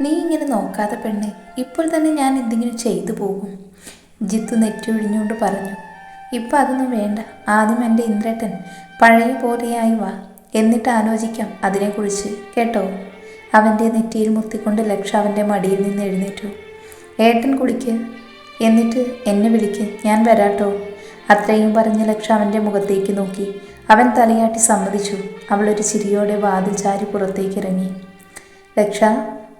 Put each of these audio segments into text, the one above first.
നീ ഇങ്ങനെ നോക്കാതെ പെണ്ണ് ഇപ്പോൾ തന്നെ ഞാൻ എന്തെങ്കിലും ചെയ്തു പോകും. ജിത്തു നെറ്റി ഒഴിഞ്ഞുകൊണ്ട് പറഞ്ഞു ഇപ്പം അതൊന്നും വേണ്ട. ആദ്യം എന്റെ ഇന്ദ്രേട്ടൻ പഴയ പോലെയായി വാ. എന്നിട്ട് ആലോചിക്കാം അതിനെക്കുറിച്ച് കേട്ടോ? അവന്റെ നെറ്റിയിൽ മുത്തിക്കൊണ്ട് ലക്ഷ അവന്റെ മടിയിൽ നിന്ന് എഴുന്നേറ്റു. ഏട്ടൻ കുടിക്ക്. എന്നിട്ട് എന്നെ വിളിക്ക്. ഞാൻ വരാട്ടോ. അത്രയും പറഞ്ഞ് ലക്ഷ അവന്റെ മുഖത്തേക്ക് നോക്കി. അവൻ തലയാട്ടി സമ്മതിച്ചു. അവളൊരു ചിരിയോടെ വാതിൽ ചാരി പുറത്തേക്ക് ഇറങ്ങി. ലക്ഷ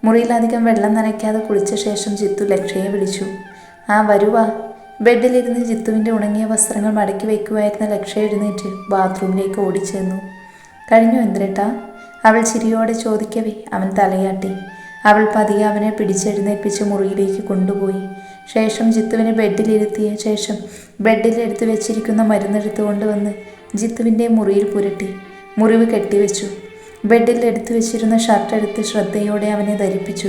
മുറിയിലധികം വെള്ളം നനയ്ക്കാതെ കുളിച്ച ശേഷം ജിത്തു ലക്ഷയെ വിളിച്ചു. ആ വരുവാ. ബെഡിലിരുന്ന് ജിത്തുവിന്റെ ഉണങ്ങിയ വസ്ത്രങ്ങൾ മടക്കി വയ്ക്കുമായിരുന്ന ലക്ഷ എഴുന്നേറ്റ് ബാത്റൂമിലേക്ക് ഓടിച്ചെന്നു. കഴിഞ്ഞു എന്തിരട്ടാ അവൾ ചിരിയോടെ ചോദിക്കവേ അവൻ തലയാട്ടി. അവൾ പതിയെ അവനെ പിടിച്ചെഴുന്നേൽപ്പിച്ച് മുറിയിലേക്ക് കൊണ്ടുപോയി. ശേഷം ജിത്തുവിനെ ബെഡിലിരുത്തിയ ശേഷം ബെഡിലെടുത്ത് വെച്ചിരിക്കുന്ന മരുന്നെടുത്ത് കൊണ്ടുവന്ന് ജിത്തുവിന്റെ മുറിയിൽ പുരട്ടി. മുറിവ് കെട്ടിവെച്ചു. ബെഡിൽ എടുത്തു വെച്ചിരുന്ന ഷർട്ട് എടുത്ത് ശ്രദ്ധയോടെ അവനെ ധരിപ്പിച്ചു.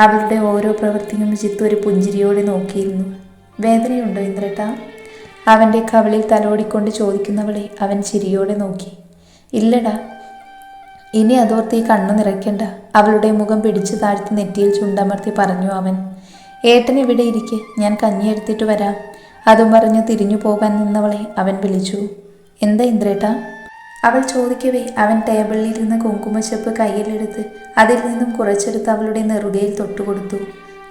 അവളുടെ ഓരോ പ്രവൃത്തിയും ജിത്തു ഒരു പുഞ്ചിരിയോടെ നോക്കിയിരുന്നു. വേദനയുണ്ടോ ഇന്ദ്രട്ട? അവന്റെ കവളിൽ തലോടിക്കൊണ്ട് ചോദിക്കുന്നവളെ അവൻ ചിരിയോടെ നോക്കി. ഇല്ലടാ. ഇനി അതോർത്ത് ഈ കണ്ണു നിറയ്ക്കണ്ട. അവളുടെ മുഖം പിടിച്ചു താഴ്ത്തി നെറ്റിയിൽ ചുണ്ടമർത്തി പറഞ്ഞു അവൻ. ഏട്ടൻ ഇവിടെ ഇരിക്കെ. ഞാൻ കഞ്ഞിയെടുത്തിട്ട് വരാം. അതും പറഞ്ഞ് തിരിഞ്ഞു പോകാൻ നിന്നവളെ അവൻ വിളിച്ചു. എന്താ ഇന്ദ്രേട്ടാ? അവൾ ചോദിക്കവേ അവൻ ടേബിളിൽ ഇരുന്ന് കുങ്കുമച്ചെപ്പ് കയ്യിലെടുത്ത് അതിൽ നിന്നും കുറച്ചെടുത്ത് അവളുടെ നെറുകയിൽ തൊട്ടുകൊടുത്തു.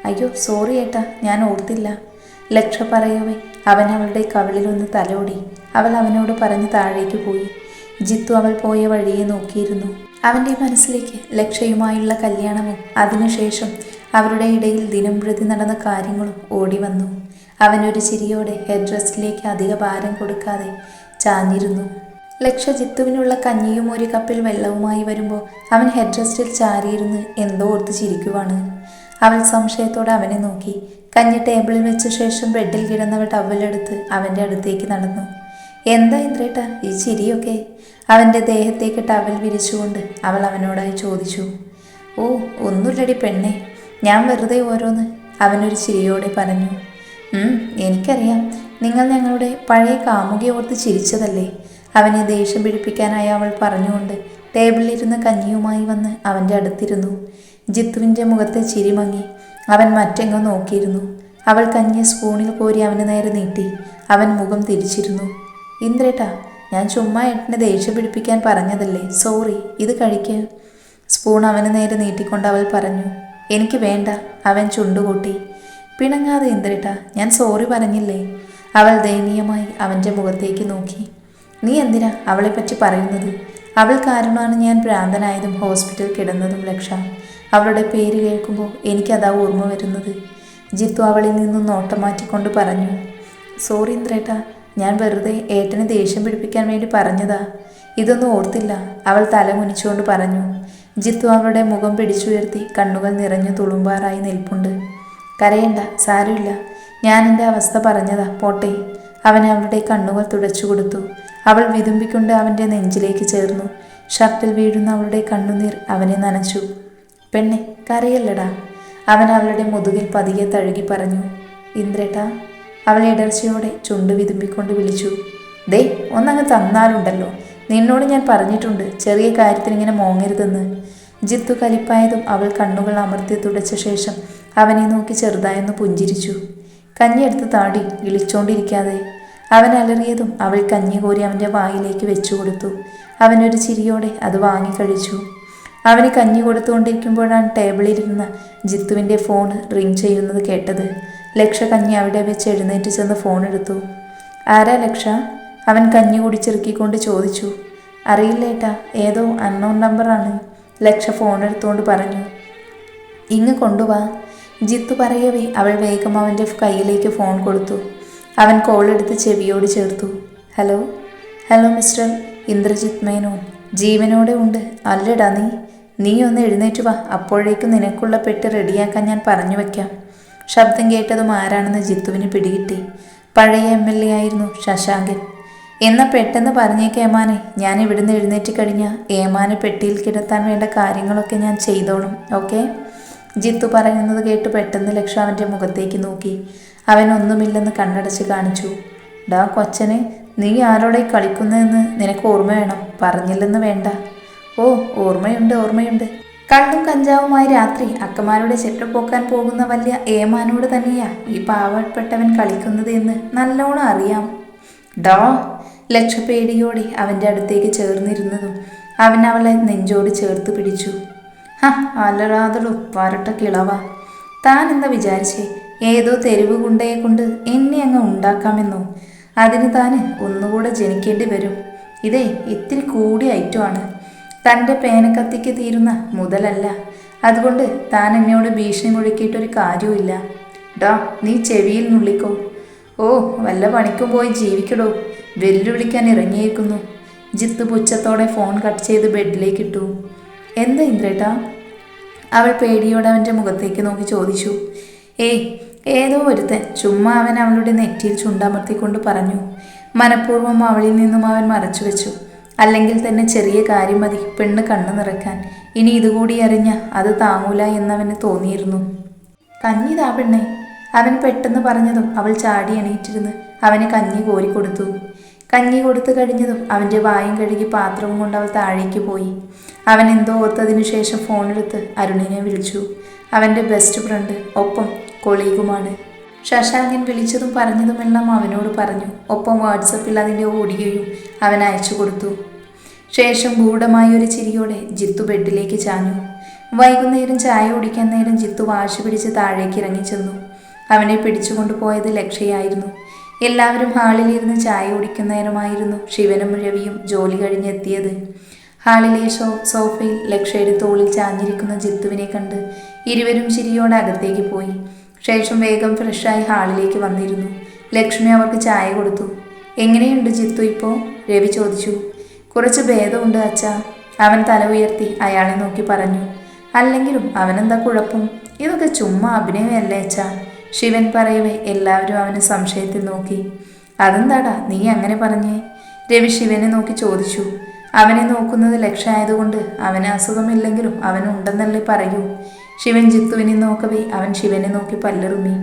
അയ്യോ സോറി ഏട്ടാ ഞാൻ ഓർത്തില്ല. ലക്ഷ പറയവേ അവൻ അവളുടെ കവിളിൽ ഒന്ന് തലോടി. അവൾ അവനോട് പറഞ്ഞ് താഴേക്ക് പോയി. ജിത്തു അവൾ പോയ വഴിയെ നോക്കിയിരുന്നു. അവന്റെ മനസ്സിലേക്ക് ലക്ഷയുമായുള്ള കല്യാണവും അതിനുശേഷം അവരുടെ ഇടയിൽ ദിനം പ്രതി നടന്ന കാര്യങ്ങളും ഓടി വന്നു. അവനൊരു ചിരിയോടെ ഹെഡ് ഡ്രസ്സിലേക്ക് അധിക ഭാരം കൊടുക്കാതെ ചാഞ്ഞിരുന്നു. ലക്ഷ ജിത്തുവിനുള്ള കഞ്ഞിയും ഒരു കപ്പിൽ വെള്ളവുമായി വരുമ്പോൾ അവൻ ഹെഡ് റെസ്റ്റിൽ ചാരിയിരുന്ന് എന്തോ ഓർത്ത് ചിരിക്കുവാണ്. അവൾ സംശയത്തോടെ അവനെ നോക്കി. കഞ്ഞി ടേബിളിൽ വെച്ച ശേഷം ബെഡിൽ കിടന്നവൾ ടവലെടുത്ത് അവന്റെ അടുത്തേക്ക് നടന്നു. എന്താ ഇന്ദ്രേട്ട ഈ ചിരിയൊക്കെ? അവന്റെ ദേഹത്തേക്ക് ടവൽ വിരിച്ചുകൊണ്ട് അവൾ അവനോടായി ചോദിച്ചു. ഓ ഒന്നുമില്ലടി പെണ്ണെ ഞാൻ വെറുതെ ഓരോന്ന് അവനൊരു ചിരിയോടെ പറഞ്ഞു. "ഉം, എനിക്കറിയാം. നിങ്ങൾ ഞങ്ങളുടെ പഴയ കാമുകയെ ഓർത്ത് ചിരിച്ചതല്ലേ? അവനെ ദേഷ്യം പിടിപ്പിക്കാനായി അവൾ പറഞ്ഞുകൊണ്ട് ടേബിളിലിരുന്ന കഞ്ഞിയുമായി വന്ന് അവന്റെ അടുത്തിരുന്നു. ജിത്തുവിന്റെ മുഖത്തെ ചിരി മങ്ങി അവൻ മറ്റെങ്ങോ നോക്കിയിരുന്നു. അവൾ കഞ്ഞി സ്പൂണിൽ കോരി അവന് നേരെ നീട്ടി. അവൻ മുഖം തിരിച്ചിരുന്നു. ഇന്ദ്രേട്ടാ ഞാൻ ചുമ്മാ ഏട്ടനെ ദേഷ്യം പിടിപ്പിക്കാൻ പറഞ്ഞതല്ലേ. സോറി ഇത് കഴിക്ക്. സ്പൂൺ അവന് നേരെ നീട്ടിക്കൊണ്ട് അവൾ പറഞ്ഞു. എനിക്ക് വേണ്ട അവൻ ചുണ്ടുകൂട്ടി. പിണങ്ങാതെ ഇന്ദ്രേട്ടാ ഞാൻ സോറി പറഞ്ഞില്ലേ? അവൾ ദയനീയമായി അവന്റെ മുഖത്തേക്ക് നോക്കി. നീ എന്തിനാ അവളെപ്പറ്റി പറയുന്നത്? അവൾ കാരണമാണ് ഞാൻ ഭ്രാന്തനായതും ഹോസ്പിറ്റലിൽ കിടന്നതും ലക്ഷ. അവളുടെ പേര് കേൾക്കുമ്പോൾ എനിക്കതാ ഓർമ്മ വരുന്നത്. ജിത്തു അവളിൽ നിന്നും നോട്ടം മാറ്റിക്കൊണ്ട് പറഞ്ഞു സോറി ഇന്ദ്രേട്ടാ ഞാൻ വെറുതെ ഏട്ടനെ ദേഷ്യം പിടിപ്പിക്കാൻ വേണ്ടി പറഞ്ഞതാ. ഇതൊന്നും ഓർത്തില്ല അവൾ തല കുനിച്ചുകൊണ്ട് പറഞ്ഞു. ജിത്തു അവളുടെ മുഖം പിടിച്ചുയർത്തി കണ്ണുകൾ നിറഞ്ഞു തുളുമ്പാറായി നിൽപ്പുണ്ട്. കരയണ്ട സാരമില്ല. ഞാൻ എന്റെ അവസ്ഥ പറഞ്ഞതാ. പോട്ടെ അവൻ അവളുടെ കണ്ണുകൾ തുടച്ചു കൊടുത്തു. അവൾ വിതുമ്പിക്കൊണ്ട് അവന്റെ നെഞ്ചിലേക്ക് ചേർന്നു. ഷർട്ടിൽ വീഴുന്ന അവളുടെ കണ്ണുനീർ അവനെ നനച്ചു. പെണ്ണെ കരയല്ലടാ. അവൻ അവളുടെ മുതുകിൽ പതിയെ തഴുകി പറഞ്ഞു. ഇന്ദ്രേട്ടാ അവൾ ഇടർച്ചയോടെ ചുണ്ട് വിതുമ്പിക്കൊണ്ട് വിളിച്ചു. ദേ ഒന്നങ്ങ് തന്നാലുണ്ടല്ലോ. നിന്നോട് ഞാൻ പറഞ്ഞിട്ടുണ്ട് ചെറിയ കാര്യത്തിനിങ്ങനെ മോങ്ങരുതെന്ന്. ജിത്തു കലിപ്പായതും അവൾ കണ്ണുകൾ അമർത്തി തുടച്ച ശേഷം അവനെ നോക്കി ചെറുതായൊന്ന് പുഞ്ചിരിച്ചു. കഞ്ഞിയെടുത്ത് താടി ഇളിച്ചോണ്ടിരിക്കാതെ. അവൻ അലറിയതും അവൾ കഞ്ഞി കോരി അവന്റെ വായിലേക്ക് വെച്ചു കൊടുത്തു അവനൊരു ചിരിയോടെ അത് വാങ്ങിക്കഴിച്ചു. അവന് കഞ്ഞി കൊടുത്തുകൊണ്ടിരിക്കുമ്പോഴാണ് ടേബിളിലിരുന്ന ജിത്തുവിന്റെ ഫോൺ റിംഗ് ചെയ്യുന്നത് കേട്ടത്. ലക്ഷ കഞ്ഞി അവിടെ വെച്ച് എഴുന്നേറ്റ് ചെന്ന് ഫോൺ എടുത്തു. ആരാ ലക്ഷ? അവൻ കഞ്ഞി കുടിച്ചിറക്കിക്കൊണ്ട് ചോദിച്ചു. അറിയില്ലേട്ടാ ഏതോ അൺനോൺ നമ്പറാണ്. ലക്ഷ ഫോൺ എടുത്തുകൊണ്ട് പറഞ്ഞു. ഇങ്ങ് കൊണ്ടുവാ. ജിത്തു പറയവേ അവൾ വേഗം അവന്റെ കയ്യിലേക്ക് ഫോൺ കൊടുത്തു. അവൻ കോൾ എടുത്ത് ചെവിയോട് ചേർത്തു. Hello hello mister Indrajith Menon ജീവനോടെ ഉണ്ട്. അല്ലടാ നീ. നീ ഒന്ന് എഴുന്നേറ്റ് വാ. അപ്പോഴേക്കും നിനക്കുള്ള പെട്ട് റെഡിയാക്കാൻ ഞാൻ പറഞ്ഞു വയ്ക്കാം ശബ്ദം കേട്ടതും ആരാണെന്ന് ജിത്തുവിന് പിടികിട്ടി. പഴയ എം എൽ എ ആയിരുന്നു ശശാങ്കൻ. എന്നാൽ പെട്ടെന്ന് പറഞ്ഞേക്ക് ഏമാനെ. ഞാൻ ഇവിടുന്ന് എഴുന്നേറ്റ് കഴിഞ്ഞാൽ ഏമാനെ പെട്ടിയിൽ കിടത്താൻ വേണ്ട കാര്യങ്ങളൊക്കെ ഞാൻ ചെയ്തോളും. ഓക്കെ? ജിത്തു പറയുന്നത് കേട്ട് പെട്ടെന്ന് ലക്ഷ അവന്റെ മുഖത്തേക്ക് നോക്കി. അവൻ ഒന്നുമില്ലെന്ന് കണ്ണടച്ച് കാണിച്ചു. ഡാ കൊച്ചനെ നീ ആരോടെ കളിക്കുന്നതെന്ന് നിനക്ക് ഓർമ്മ വേണം? പറഞ്ഞില്ലെന്ന് വേണ്ട. ഓ ഓർമ്മയുണ്ട് ഓർമ്മയുണ്ട്. കണ്ണും കഞ്ചാവുമായി രാത്രി അക്കമാരുടെ ചെറ്റപ്പോക്കാൻ പോകുന്ന വലിയ ഏമാനോട് തന്നെയാ ഈ പാവപ്പെട്ടവൻ കളിക്കുന്നത് എന്ന് നല്ലോണം അറിയാം. ഡോ ലക്ഷപേടിയോടെ അവന്റെ അടുത്തേക്ക് ചേർന്നിരുന്നതും അവൻ അവളെ നെഞ്ചോട് ചേർത്ത് പിടിച്ചു. ഹ അലറാതടു വരട്ട കിളവ. താൻ എന്താ വിചാരിച്ചേ ഏതോ തെരുവ് ഗുണ്ടയെ കൊണ്ട് എന്നെ അങ്ങ് ഉണ്ടാക്കാമെന്നോ? അതിന് താന് ഒന്നുകൂടെ ജനിക്കേണ്ടി വരും. ഇതേ ഇത്തിരി കൂടി ഐറ്റമാണ്. തന്റെ പേനക്കത്തിക്ക് തീരുന്ന മുതലല്ല. അതുകൊണ്ട് താൻ എന്നോട് ഭീഷണി മുഴക്കിയിട്ടൊരു കാര്യവുമില്ല. ഡാ നീ ചെവിയിൽ നുള്ളിക്കോ. ഓ വല്ല പണിക്കും പോയി ജീവിക്കടോ. വെല്ലുവിളിക്കാൻ ഇറങ്ങിയേക്കുന്നു. ജിത്ത് പുച്ഛത്തോടെ ഫോൺ കട്ട് ചെയ്ത് ബെഡിലേക്ക് ഇട്ടു എന്താ ഇന്ദ്രേട്ടാ? അവൾ പേടിയോടെ അവന്റെ മുഖത്തേക്ക് നോക്കി ചോദിച്ചു. ഏയ് ഏതോ ഒരുത്തൻ ചുമ്മാ അവൻ അവളുടെ നെറ്റിയിൽ ചുണ്ടമർത്തിക്കൊണ്ട് പറഞ്ഞു. മനഃപൂർവം അവളിൽ നിന്നും അവൻ മറച്ചു വെച്ചു. അല്ലെങ്കിൽ തന്നെ ചെറിയ കാര്യം മതി പെണ്ണ് കണ്ണു നിറക്കാൻ ഇനി ഇതുകൂടി അറിഞ്ഞ അത് താങ്ങൂല എന്നവന് തോന്നിയിരുന്നു. കഞ്ഞിതാ പെണ്ണെ. അവൻ പെട്ടെന്ന് പറഞ്ഞതും അവൾ ചാടി എണീറ്റിരുന്ന് അവന് കഞ്ഞി കോരി കൊടുത്തു. കഞ്ഞി കൊടുത്തു കഴിഞ്ഞതും അവന്റെ വായും കഴുകി പാത്രവും കൊണ്ട് അവൾ താഴേക്ക് പോയി. അവൻ എന്തോ ഓർത്തതിനു ശേഷം ഫോണെടുത്ത് അരുണിനെ വിളിച്ചു. അവന്റെ ബെസ്റ്റ് ഫ്രണ്ട് ഒപ്പം കൊളീഗുമാണ്. ശശാങ്കൻ വിളിച്ചതും പറഞ്ഞതുമെല്ലാം അവനോട് പറഞ്ഞു. ഒപ്പം വാട്സപ്പിൽ അതിന്റെ ഓഡിയോയും അവൻ അയച്ചു കൊടുത്തു. ശേഷം ഗൂഢമായ ഒരു ചിരിയോടെ ജിത്തു ബെഡിലേക്ക് ചാഞ്ഞു. വൈകുന്നേരം ചായ കുടിക്കാൻ നേരം ജിത്തു വാശി പിടിച്ച് താഴേക്ക് ഇറങ്ങിച്ചെന്നു അവനെ പിടിച്ചുകൊണ്ടു പോയത് ലക്ഷ്യയായിരുന്നു എല്ലാവരും ഹാളിലിരുന്ന് ചായ കുടിക്കുന്ന നേരമായിരുന്നു ശിവനും രവിയും ജോലി കഴിഞ്ഞെത്തിയത് ഹാളിലെ ഷോ സോഫയിൽ ലക്ഷയുടെ തോളിൽ ചാഞ്ഞിരിക്കുന്ന ജിത്തുവിനെ കണ്ട് ഇരുവരും ചിരിയോടെ അകത്തേക്ക് പോയി. ശേഷം വേഗം ഫ്രഷായി ഹാളിലേക്ക് വന്നിരുന്നു. ലക്ഷ്മി അവർക്ക് ചായ കൊടുത്തു. എങ്ങനെയുണ്ട് ജിത്തു ഇപ്പോൾ രവി ചോദിച്ചു. കുറച്ച് ഭേദമുണ്ട് അച്ഛ. അവൻ തല ഉയർത്തി അയാളെ നോക്കി പറഞ്ഞു. അല്ലെങ്കിലും അവനെന്താ കുഴപ്പം? ഇതൊക്കെ ചുമ്മാ അഭിനയമല്ലേ അച്ഛ. ശിവൻ പറയവേ എല്ലാവരും അവനെ സംശയത്തിൽ നോക്കി. അതെന്താടാ നീ അങ്ങനെ പറഞ്ഞേ? രവി ശിവനെ നോക്കി ചോദിച്ചു. അവനെ നോക്കുന്നത് ലക്ഷ്യമായതുകൊണ്ട് അവന് അസുഖമില്ലെങ്കിലും അവനുണ്ടെന്നല്ലേ പറയൂ. ശിവൻ ജിത്തുവിനെ നോക്കവേ അവൻ ശിവനെ നോക്കി പല്ലെറുമി.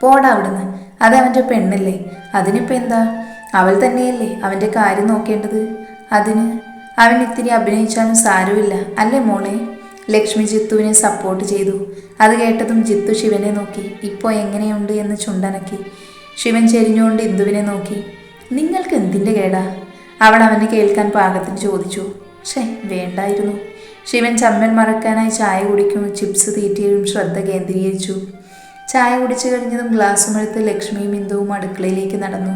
പോടാ അവിടുന്ന് അത് അവന്റെ പെണ്ണല്ലേ? അതിനിപ്പോൾ എന്താ? അവൾ തന്നെയല്ലേ അവന്റെ കാര്യം നോക്കേണ്ടത്? അതിന്? അവൻ ഇത്തിരി അഭിനയിച്ചാലും സാരമില്ല അല്ലേ മോളെ? ലക്ഷ്മി ജിത്തുവിനെ സപ്പോർട്ട് ചെയ്തു. അത് കേട്ടതും ജിത്തു ശിവനെ നോക്കി. ഇപ്പോൾ എങ്ങനെയുണ്ട് എന്ന് ചുണ്ടനക്കി. ശിവൻ ചെരിഞ്ഞുകൊണ്ട് ഇന്ദുവിനെ നോക്കി. നിങ്ങൾക്ക് എന്തിന്റെ കേടാ? അവൾ അവനെ കേൾക്കാൻ പാകത്തിന് ചോദിച്ചു. ഷേ വേണ്ടായിരുന്നു. ശിവൻ ചമ്മൽ മറക്കാനായി ചായ കുടിക്കും ചിപ്സ് തീറ്റിയും ശ്രദ്ധ കേന്ദ്രീകരിച്ചു. ചായ കുടിച്ചു കഴിഞ്ഞതും ഗ്ലാസ് എടുത്ത് ലക്ഷ്മിയും ഇന്ദുവും അടുക്കളയിലേക്ക് നടന്നു.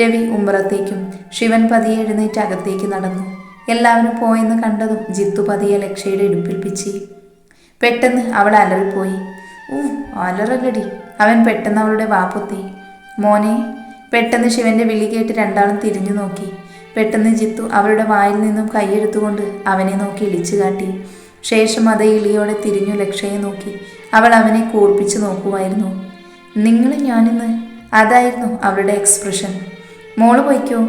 രവി ഉമ്പറത്തേക്കും ശിവൻ പതിയെ എഴുന്നേറ്റ് അകത്തേക്ക് നടന്നു. എല്ലാവരും പോയെന്ന് കണ്ടതും ജിത്തു പതിയെ ലക്ഷയുടെ ഇടുപ്പിൽ പെട്ടെന്ന് അവൾ അലറിപ്പോയി. ഊ അലറല്ലടി. അവൻ പെട്ടെന്ന് അവളുടെ വാപ്പൊത്തി മോനെ. പെട്ടെന്ന് ശിവന്റെ വിളി കേട്ട് രണ്ടാളും തിരിഞ്ഞു നോക്കി. പെട്ടെന്ന് ജിത്തു അവരുടെ വായിൽ നിന്നും കൈയെടുത്തുകൊണ്ട് അവനെ നോക്കി ഇളിച്ചു കാട്ടി. ശേഷം അത് ഇളിയോടെ തിരിഞ്ഞു ലക്ഷയെ നോക്കി. അവൾ അവനെ കൂർപ്പിച്ചു നോക്കുമായിരുന്നു നിങ്ങൾ ഞാനിന്ന് അതായിരുന്നു അവരുടെ എക്സ്പ്രഷൻ. മോൾ പോയിക്കോ?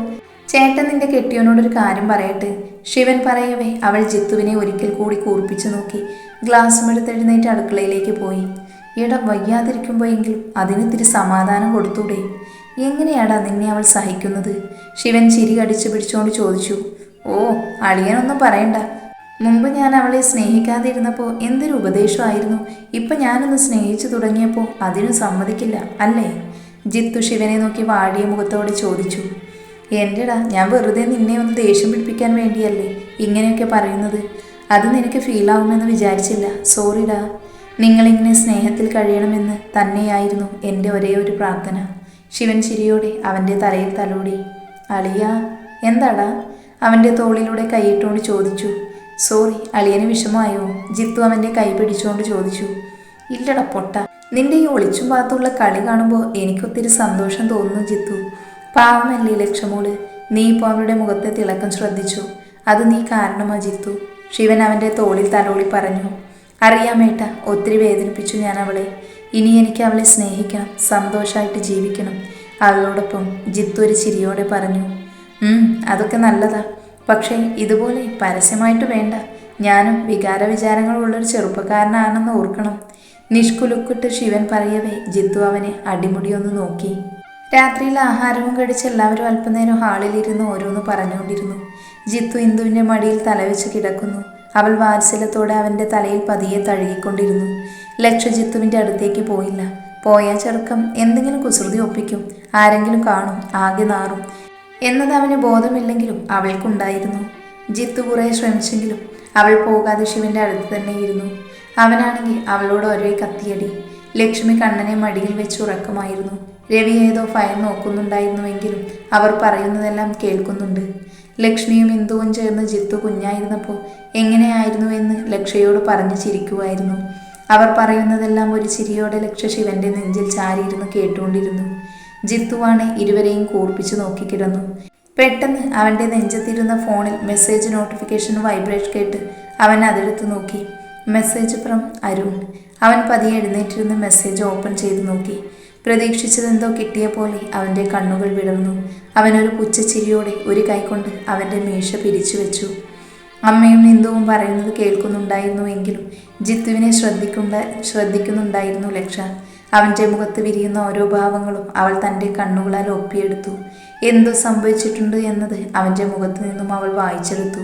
ചേട്ടൻ നിന്റെ കെട്ടിയോനോടൊരു കാര്യം പറയട്ടെ. ശിവൻ പറയവേ. അവൾ ജിത്തുവിനെ ഒരിക്കൽ കൂടി കൂർപ്പിച്ചു നോക്കി. ഗ്ലാസ്സും എടുത്തെഴുന്നേറ്റ് അടുക്കളയിലേക്ക് പോയി. ഇട വയ്യാതിരിക്കുമ്പോഴെങ്കിലും അതിനിത്തിരി സമാധാനം കൊടുത്തൂടെ? എങ്ങനെയാടാ നിന്നെ അവൾ സഹിക്കുന്നത്? ശിവൻ ചിരി കടിച്ചു പിടിച്ചുകൊണ്ട് ചോദിച്ചു. ഓ അളിയനൊന്നും പറയണ്ട. മുമ്പ് ഞാൻ അവളെ സ്നേഹിക്കാതിരുന്നപ്പോൾ എന്തൊരു ഉപദേശമായിരുന്നു. ഇപ്പം ഞാനൊന്ന് സ്നേഹിച്ചു തുടങ്ങിയപ്പോൾ അതിനും സമ്മതിക്കില്ല അല്ലേ? ജിത്തു ശിവനെ നോക്കി വാടിയ മുഖത്തോടെ ചോദിച്ചു. എന്റെടാ ഞാൻ വെറുതെ നിന്നെ ഒന്ന് ദേഷ്യം പിടിപ്പിക്കാൻ വേണ്ടിയല്ലേ ഇങ്ങനെയൊക്കെ പറയുന്നത്? അത് നിനക്ക് ഫീൽ ആവുമെന്ന് വിചാരിച്ചില്ല. സോറിടാ നിങ്ങളിങ്ങനെ സ്നേഹത്തിൽ കഴിയണമെന്ന് തന്നെയായിരുന്നു എന്റെ ഒരേ ഒരു പ്രാർത്ഥന. ശിവൻ ചിരിയോടെ അവന്റെ തലയിൽ തലോടി. അളിയ എന്താടാ? അവന്റെ തോളിലൂടെ കൈയിട്ടുകൊണ്ട് ചോദിച്ചു. സോറി അളിയന് വിഷമമായോ? ജിത്തു അവന്റെ കൈ പിടിച്ചുകൊണ്ട് ചോദിച്ചു. ഇല്ലടാ പൊട്ട നിന്റെ ഈ ഒളിച്ചും പാത്തുള്ള കളി കാണുമ്പോൾ എനിക്കൊത്തിരി സന്തോഷം തോന്നുന്നു ജിത്തു. പാവമല്ലേ ലക്ഷമോൾ? നീ ഇപ്പോൾ അവളുടെ മുഖത്തെ തിളക്കം ശ്രദ്ധിച്ചു. അത് നീ കാരണമാ ജിത്തു. ശിവൻ അവന്റെ തോളിൽ തലോളി പറഞ്ഞു. അറിയാമേട്ട ഒത്തിരി വേദനിപ്പിച്ചു ഞാൻ അവളെ. ഇനി എനിക്ക് അവളെ സ്നേഹിക്കണം സന്തോഷമായിട്ട് ജീവിക്കണം. അവളോടൊപ്പം ജിത്തു ഒരു ചിരിയോടെ പറഞ്ഞു "ഉം, അതൊക്കെ നല്ലതാ. പക്ഷേ ഇതുപോലെ പരസ്യമായിട്ട് വേണ്ട. ഞാനും വികാര വിചാരങ്ങളുള്ളൊരു ചെറുപ്പക്കാരനാണെന്ന് ഓർക്കണം. നിഷ്കുലുക്കിട്ട് ശിവൻ പറയവേ ജിത്തു അവനെ അടിമുടിയൊന്ന് നോക്കി. രാത്രിയിൽ ആഹാരവും കഴിച്ച് എല്ലാവരും അല്പനേരം ഹാളിലിരുന്ന് ഓരോന്ന് പറഞ്ഞുകൊണ്ടിരുന്നു. ജിത്തു ഇന്ദുവിന്റെ മടിയിൽ തലവെച്ച് കിടക്കുന്നു. അവൾ വാത്സല്യത്തോടെ അവന്റെ തലയിൽ പതിയെ തഴുകിക്കൊണ്ടിരുന്നു. ലക്ഷജിത്തുവിന്റെ അടുത്തേക്ക് പോയില്ല. പോയ ചെറുക്കം എന്തെങ്കിലും കുസൃതി ഒപ്പിക്കും ആരെങ്കിലും കാണും ആകെ നാറും എന്നത് അവന് ബോധമില്ലെങ്കിലും അവൾക്കുണ്ടായിരുന്നു. ജിത്തു കുറേ ശ്രമിച്ചെങ്കിലും അവൾ പോകാതെ ശിവന്റെ അടുത്ത് തന്നെ ഇരുന്നു. അവനാണെങ്കിൽ അവളോട് ഒരേ കത്തിയടി. ലക്ഷ്മി കണ്ണനെ മടിയിൽ വെച്ച് ഉറക്കമായിരുന്നു. രവി ഏതോ ഭയം നോക്കുന്നുണ്ടായിരുന്നുവെങ്കിലും അവർ പറയുന്നതെല്ലാം കേൾക്കുന്നുണ്ട്. ലക്ഷ്മിയും ഇന്ദുവും ചേർന്ന് ജിത്തു കുഞ്ഞായിരുന്നപ്പോൾ എങ്ങനെയായിരുന്നു എന്ന് ലക്ഷയോട് പറഞ്ഞു ചിരിക്കുമായിരുന്നു. അവർ പറയുന്നതെല്ലാം ഒരു ചിരിയോടെ ലക്ഷ ശിവന്റെ നെഞ്ചിൽ ചാരിയിരുന്ന് കേട്ടുകൊണ്ടിരുന്നു. ജിത്തുവാണ് ഇരുവരെയും കൂർപ്പിച്ചു നോക്കിക്കിടന്നു പെട്ടെന്ന് അവന്റെ നെഞ്ചത്തിരുന്ന ഫോണിൽ മെസ്സേജ് നോട്ടിഫിക്കേഷൻ വൈബ്രേറ്റ് കേട്ട് അവൻ അതെടുത്ത് നോക്കി. Message from Arun. അവൻ പതിയെ എഴുന്നേറ്റിരുന്ന് മെസ്സേജ് ഓപ്പൺ ചെയ്ത് നോക്കി. പ്രതീക്ഷിച്ചതെന്തോ കിട്ടിയ പോലെ അവന്റെ കണ്ണുകൾ വിടർന്നു. അവനൊരു പുച്ഛച്ചിരിയോടെ ഒരു കൈകൊണ്ട് അവന്റെ മീശ പിരിച്ചു വെച്ചു. അമ്മയും നിന്ദുവും പറയുന്നത് കേൾക്കുന്നുണ്ടായിരുന്നുവെങ്കിലും ജിത്തുവിനെ ശ്രദ്ധിക്കുന്ന ശ്രദ്ധിക്കുന്നുണ്ടായിരുന്നു ലക്ഷ. അവന്റെ മുഖത്ത് വിരിയുന്ന ഓരോ ഭാവങ്ങളും അവൾ തന്റെ കണ്ണുകളാൽ ഒപ്പിയെടുത്തു. എന്തു സംഭവിച്ചിട്ടുണ്ട് എന്നത് അവന്റെ മുഖത്ത് നിന്നും അവൾ വായിച്ചെടുത്തു.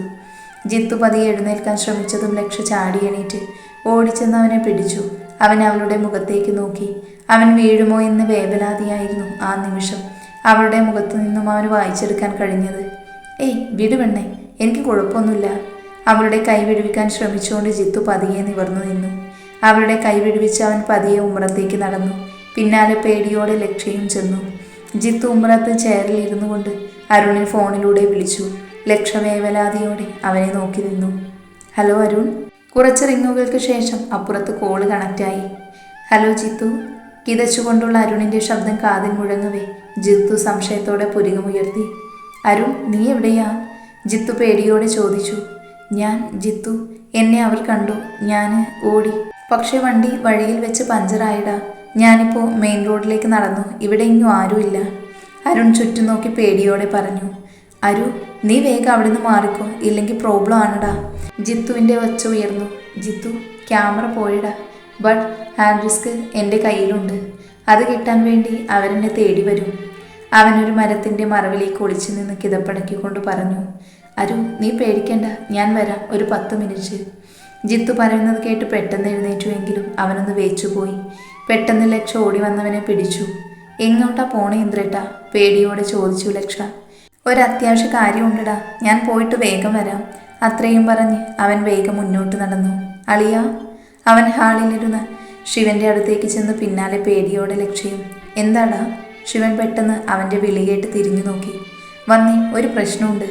ജിത്തു പതിയെ എഴുന്നേൽക്കാൻ ശ്രമിച്ചതും ലക്ഷ ചാടിയെണീറ്റ് ഓടിച്ചെന്ന് അവനെ പിടിച്ചു. അവൻ അവളുടെ മുഖത്തേക്ക് നോക്കി. അവൻ വീഴുമോ എന്ന് വേവലാതിയായിരുന്നു ആ നിമിഷം. അവളുടെ മുഖത്തു നിന്നും അവന് വായിച്ചെടുക്കാൻ കഴിഞ്ഞത്. ഏയ് വിടുവെണ്ണേ എനിക്ക് കുഴപ്പമൊന്നുമില്ല. അവളുടെ കൈ വിടുവിക്കാൻ ശ്രമിച്ചുകൊണ്ട് ജിത്തു പതിയെ നിവർന്നു നിന്നു. അവളുടെ കൈ വിടുവിച്ച് അവൻ പതിയെ ഉമ്മറത്തേക്ക് നടന്നു. പിന്നാലെ പേടിയോടെ ലക്ഷ്യയും ചെന്നു. ജിത്തു ഉമ്രത്ത് ചെയറിൽ ഇരുന്നു കൊണ്ട് അരുണിൽ ഫോണിലൂടെ വിളിച്ചു. ലക്ഷവേവലാതിയോടെ അവനെ നോക്കി നിന്നു. ഹലോ അരുൺ. കുറച്ച് റിങ്ങുകൾക്ക് ശേഷം അപ്പുറത്ത് കോൾ കണക്റ്റായി. ഹലോ ജിത്തു. കിതച്ചുകൊണ്ടുള്ള അരുണിന്റെ ശബ്ദം കാതിൽ മുഴങ്ങവേ. ജിത്തു സംശയത്തോടെ പുരികമുയർത്തി. അരുൺ നീ എവിടെയാ? ജിത്തു പേടിയോടെ ചോദിച്ചു. ഞാൻ ജിത്തു. എന്നെ അവർ കണ്ടു. ഞാൻ ഓടി. പക്ഷേ വണ്ടി വഴിയിൽ വെച്ച് പഞ്ചറായിടാ ഞാനിപ്പോൾ മെയിൻ റോഡിലേക്ക് നടന്നു. ഇവിടെ ഇങ്ങും ആരുമില്ല. അരുൺ ചുറ്റും നോക്കി പേടിയോടെ പറഞ്ഞു. അരു നീ വേഗം അവിടെ നിന്ന് മാറിക്കോ. ഇല്ലെങ്കിൽ പ്രോബ്ലം ആണടാ. ജിത്തുവിന്റെ വച്ച ഉയർന്നു. ജിത്തു ക്യാമറ പോയിടാ. ബട്ട് ഹാൻഡ് റിസ്ക് എന്റെ കയ്യിലുണ്ട്. അത് കിട്ടാൻ വേണ്ടി അവരെന്നെ തേടി വരും. അവനൊരു മരത്തിന്റെ മറവിലേക്ക് ഒളിച്ചു നിന്ന് കിതപ്പടക്കിക്കൊണ്ട് പറഞ്ഞു അരു നീ പേടിക്കണ്ട. ഞാൻ വരാം. ഒരു പത്ത് മിനിറ്റ് ജിത്തു പറയുന്നത് കേട്ട് പെട്ടെന്ന് എഴുന്നേറ്റുവെങ്കിലും അവനൊന്ന് വേച്ചുപോയി പെട്ടെന്ന് ലക്ഷ ഓടി വന്നവനെ പിടിച്ചു. എങ്ങോട്ടാ പോണേ ഇന്ദ്രേട്ടാ പേടിയോടെ ചോദിച്ചു ലക്ഷ. ഒരത്യാവശ്യ കാര്യമുണ്ടടാ. ഞാൻ പോയിട്ട് വേഗം വരാം. അത്രയും പറഞ്ഞ് അവൻ വേഗം മുന്നോട്ട് നടന്നു. അളിയ അവൻ ഹാളിലിരുന്ന് ശിവന്റെ അടുത്തേക്ക് ചെന്ന് പിന്നാലെ പേടിയോടെ ലക്ഷ്യം. എന്താടാ? ശിവൻ പെട്ടെന്ന് അവന്റെ വിളി കേട്ട് തിരിഞ്ഞു നോക്കി. വന്നി ഒരു പ്രശ്നമുണ്ട്.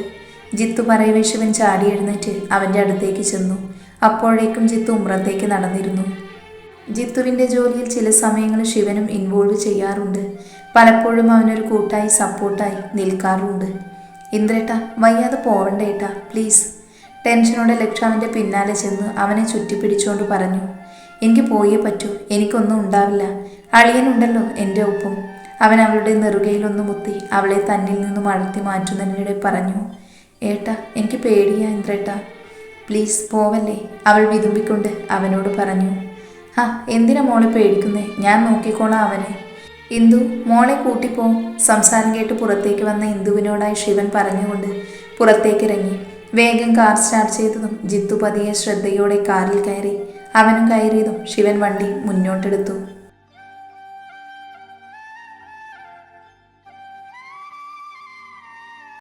ജിത്തു പറയവേ ശിവൻ ചാടി എഴുന്നേറ്റ് അവന്റെ അടുത്തേക്ക് ചെന്നു. അപ്പോഴേക്കും ജിത്തു ഉമ്രത്തേക്ക് നടന്നിരുന്നു. ജിത്തുവിന്റെ ജോലിയിൽ ചില സമയങ്ങളിൽ ശിവനും ഇൻവോൾവ് ചെയ്യാറുണ്ട്. പലപ്പോഴും അവനൊരു കൂട്ടായി സപ്പോർട്ടായി നിൽക്കാറുണ്ട്. ഇന്ദ്രേട്ട വയ്യാതെ പോവണ്ടേട്ടാ പ്ലീസ് ടെൻഷനോടെ ലക്ഷാവിന്റെ പിന്നാലെ ചെന്ന് അവനെ ചുറ്റിപ്പിടിച്ചുകൊണ്ട് പറഞ്ഞു എനിക്ക് പോയേ പറ്റൂ എനിക്കൊന്നും ഉണ്ടാവില്ല. അളിയനുണ്ടല്ലോ എന്റെ ഒപ്പം. അവൻ അവളുടെ നെറുകയിലൊന്ന് മുത്തി അവളെ തന്നിൽ നിന്നും അഴത്തി മാറ്റുന്നതിനിടെ പറഞ്ഞു ഏട്ട എനിക്ക് പേടിയാ ഇന്ദ്രേട്ട. പ്ലീസ് പോവല്ലേ? അവൾ വിതുമ്പിക്കൊണ്ട് അവനോട് പറഞ്ഞു ആ എന്തിനാ മോളെ പേടിക്കുന്നേ? ഞാൻ നോക്കിക്കോളാം അവനെ. ഇന്ദു മോളെ കൂട്ടിപ്പോ. സംസാരം കേട്ട് പുറത്തേക്ക് വന്ന ഇന്ദുവിനോടായി ശിവൻ പറഞ്ഞുകൊണ്ട് പുറത്തേക്ക് ഇറങ്ങി വേഗം കാർ സ്റ്റാർട്ട് ചെയ്തതും ജിത്തു പതിയെ ശ്രദ്ധയോടെ കാറിൽ കയറി. അവനും കയറിയതും ശിവൻ വണ്ടി മുന്നോട്ടെടുത്തു.